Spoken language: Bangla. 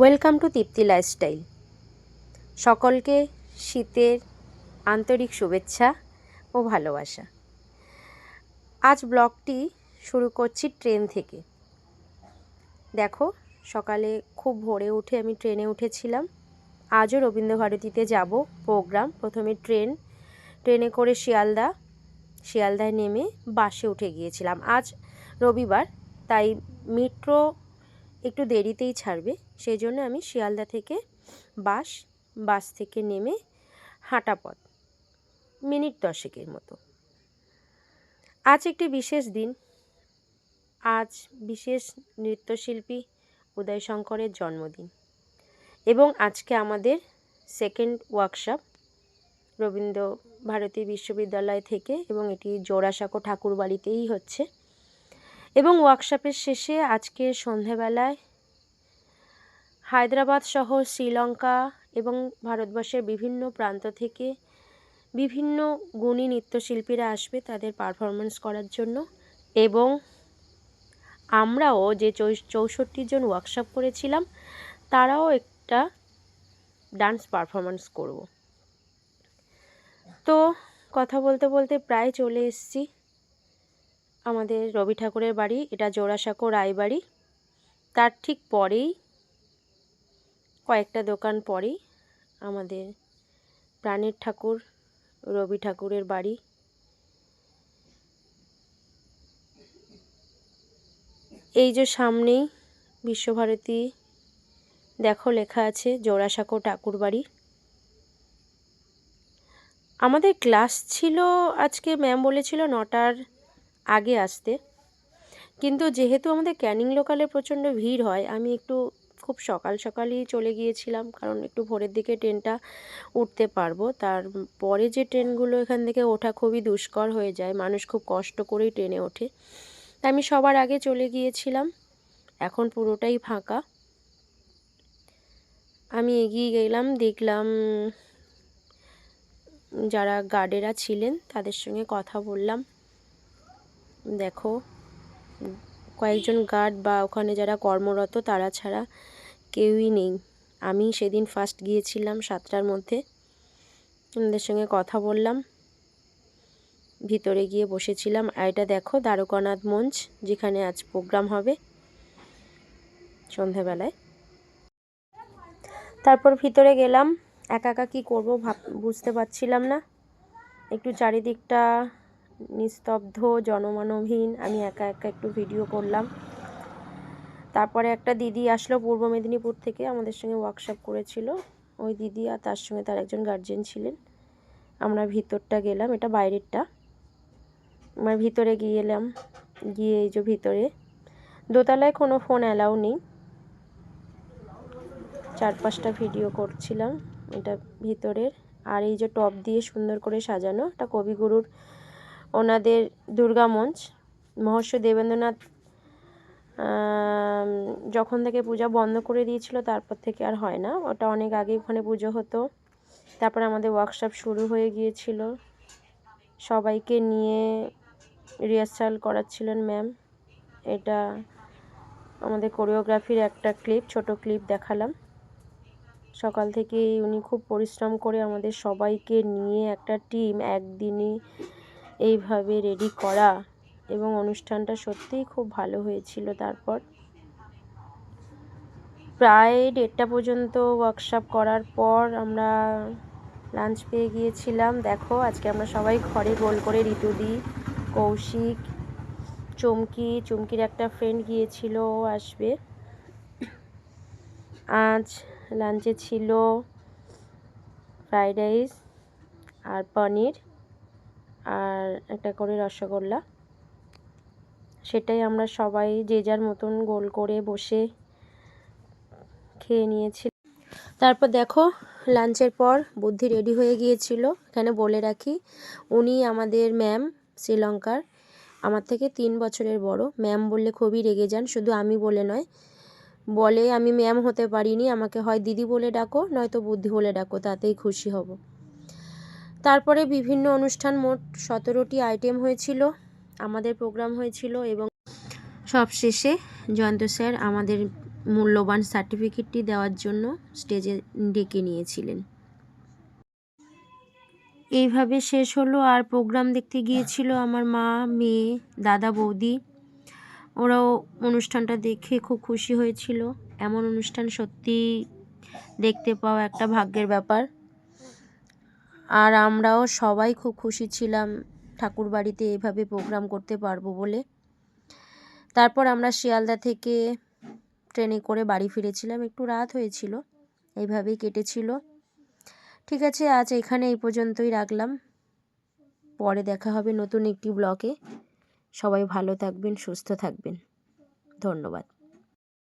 ওয়েলকাম টু তৃপ্তি লাইফস্টাইল সকলকে শীতের আন্তরিক শুভেচ্ছা ও ভালোবাসা। আজ ব্লগটি শুরু করছি ট্রেন থেকে। দেখো, সকালে খুব ভোরে উঠে আমি ট্রেনে উঠেছিলাম। আজও রবীন্দ্রভারতীতে যাব, প্রোগ্রাম, প্রথমে ট্রেন। ট্রেনে করে শিয়ালদা। শিয়ালদায় নেমে বাসে উঠে গিয়েছিলাম। আজ রবিবার, তাই মেট্রো একটু দেরিতেই ছাড়বে। সেই জন্য আমি শিয়ালদা থেকে বাস বাস থেকে নেমে হাঁটা পথ, মিনিট দশেকের মতো। আজ একটি বিশেষ দিন। আজ বিশেষ নৃত্যশিল্পী উদয় শঙ্করের জন্মদিন এবং আজকে আমাদের সেকেন্ড ওয়ার্কশপ রবীন্দ্র ভারতী বিশ্ববিদ্যালয় থেকে এবং এটি জোড়াসাঁকো ঠাকুর বাড়িতেই হচ্ছে এবং ওয়ার্কশপের শেষে আজকে সন্ধেবেলায় হায়দ্রাবাদ সহ শ্রীলঙ্কা এবং ভারতবর্ষের বিভিন্ন প্রান্ত থেকে বিভিন্ন গুণী নৃত্যশিল্পীরা আসবে তাদের পারফরমেন্স করার জন্য। এবং আমরাও যে চৌষট্টি জন ওয়ার্কশপ করেছিলাম, তারাও একটা ডান্স পারফরমেন্স করব। তো কথা বলতে বলতে প্রায় চলে এসছি আমাদের রবি ঠাকুরের বাড়ি। এটা জোড়াসাঁকো রায়বাড়ি। তার ঠিক পরেই কয়েকটা দোকান পরেই আমাদের প্রাণের ঠাকুর, রবি ঠাকুরের বাড়ি। এই যে সামনেই বিশ্বভারতী, দেখো লেখা আছে জোড়াসাঁকো ঠাকুর বাড়ি। আমাদের ক্লাস ছিল, আজকে ম্যাম বলেছিল নটার আগে আসতে। কিন্তু যেহেতু আমাদের ক্যানিং লোকালে প্রচণ্ড ভিড় হয়, আমি একটু খুব সকাল সকালই চলে গিয়েছিলাম, কারণ একটু ভোরের দিকে ট্রেনটা উঠতে পারব। তারপরে যে ট্রেনগুলো এখান থেকে ওঠা খুবই দুষ্কর হয়ে যায়, মানুষ খুব কষ্ট করেই ট্রেনে ওঠে। তাই আমি সবার আগে চলে গিয়েছিলাম, এখন পুরোটাই ফাঁকা। আমি এগিয়ে গেলাম, দেখলাম যারা গার্ডেরা ছিলেন তাদের সঙ্গে কথা বললাম। দেখো, কয়েকজন গার্ড বা ওখানে যারা কর্মরত তারা ছাড়া কেউই নেই। আমি সেদিন ফার্স্ট গিয়েছিলাম সাতটার মধ্যে। ওনাদের সঙ্গে কথা বললাম। ভিতরে গিয়ে বসেছিলাম। আর এটা দেখো, দ্বারকানাথ মঞ্চ, যেখানে আজ প্রোগ্রাম হবে সন্ধেবেলায়। তারপর ভিতরে গেলাম। একা একা কী করব ভাব, বুঝতে পারছিলাম না। একটু চারিদিকটা নিস্তব্ধ জনমানবহীন আমি একা একা একটু ভিডিও করলাম। তারপরে একটা দিদি আসলো পূর্ব মেদিনীপুর থেকে, আমাদের সঙ্গে ওয়ার্কশপ করেছিল। ওই দিদি আর তার সঙ্গে তার একজন গার্জেন ছিলেন। আমরা ভিতরটা গেলাম, এটা বাইরেরটা। আমার ভিতরে গিয়ে এলাম গিয়ে এই যে ভিতরে। দোতলায় কোনো ফোন অ্যালাউ নেই। চার পাঁচটা ভিডিও করছিলাম, এটা ভিতরের। আর এই যে টপ দিয়ে সুন্দর করে সাজানো, এটা কবিগুরুর ওনাদের দুর্গা মঞ্চ। মহর্ষ দেবেন্দ্রনাথ যখন থেকে পূজা বন্ধ করে দিয়েছিল, তারপর থেকে আর হয় না। ওটা অনেক আগে ওখানে পুজো হতো। তারপরে আমাদের ওয়ার্কশপ শুরু হয়ে গিয়েছিল। সবাইকে নিয়ে রিহার্সাল করাচ্ছিলেন ম্যাম এটা আমাদের কোরিওগ্রাফির একটা ক্লিপ ছোট ক্লিপ দেখালাম। সকাল থেকে উনি খুব পরিশ্রম করে আমাদের সবাইকে নিয়ে একটা টিম একদিনই এইভাবে রেডি করা। এবং অনুষ্ঠানটা সত্যিই খুব ভালো হয়েছিল তারপর। প্রায় দেড়টা পর্যন্ত ওয়ার্কশপ করার পর আমরা লাঞ্চ পেয়ে গিয়েছিলাম। দেখো, আজকে আমরা সবাই ঘরে গোল করে ঋতুদি কৌশিক, চমকি, চুমকির একটা ফ্রেন্ড গিয়েছিল আসবে। আজ লাঞ্চে ছিল ফ্রাইড রাইস আর পনির আর একটা করে রসগোল্লা। সেটাই আমরা সবাই যে যার মতন গোল করে বসে খেয়ে নিয়েছি। তারপর দেখো, লাঞ্চের পর বুদ্ধি রেডি হয়ে গিয়েছিল। এখানে বলে রাখি, উনি আমাদের ম্যাম শ্রীলঙ্কার। আমার থেকে তিন বছরের বড়। ম্যাম বললে খুবই রেগে যান, শুধু আমি বলে নয়, বলে আমি ম্যাম হতে পারিনি, আমাকে হয় দিদি বলে ডাকো, নয়তো বুদ্ধি বলে ডাকো, তাতেই খুশি হব। তারপরে বিভিন্ন অনুষ্ঠান মোট সতেরোটি আইটেম হয়েছিল। আমাদের প্রোগ্রাম হয়েছিল এবং সব শেষে জয়ন্ত স্যার আমাদের মূল্যবান সার্টিফিকেটটি দেওয়ার জন্য স্টেজে ডেকে নিয়েছিলেন। এইভাবে শেষ হলো আর প্রোগ্রাম দেখতে গিয়েছিল আমার মা, মেয়ে, দাদা, বৌদি। ওরাও অনুষ্ঠানটা দেখে খুব খুশি হয়েছিল। এমন অনুষ্ঠান সত্যি দেখতে পাওয়া একটা ভাগ্যের ব্যাপার। আর আমরাও সবাই খুব খুশি ছিলাম ঠাকুর বাড়িতে এভাবে প্রোগ্রাম করতে পারব বলে। তারপর আমরা শিয়ালদা থেকে ট্রেনে করে বাড়ি ফিরেছিলাম। একটু রাত হয়েছিল এইভাবেই কেটেছিল। ঠিক আছে, আজ এখানে এই পর্যন্তই রাখলাম। পরে দেখা হবে নতুন একটি ব্লগে। সবাই ভালো থাকবেন, সুস্থ থাকবেন। ধন্যবাদ।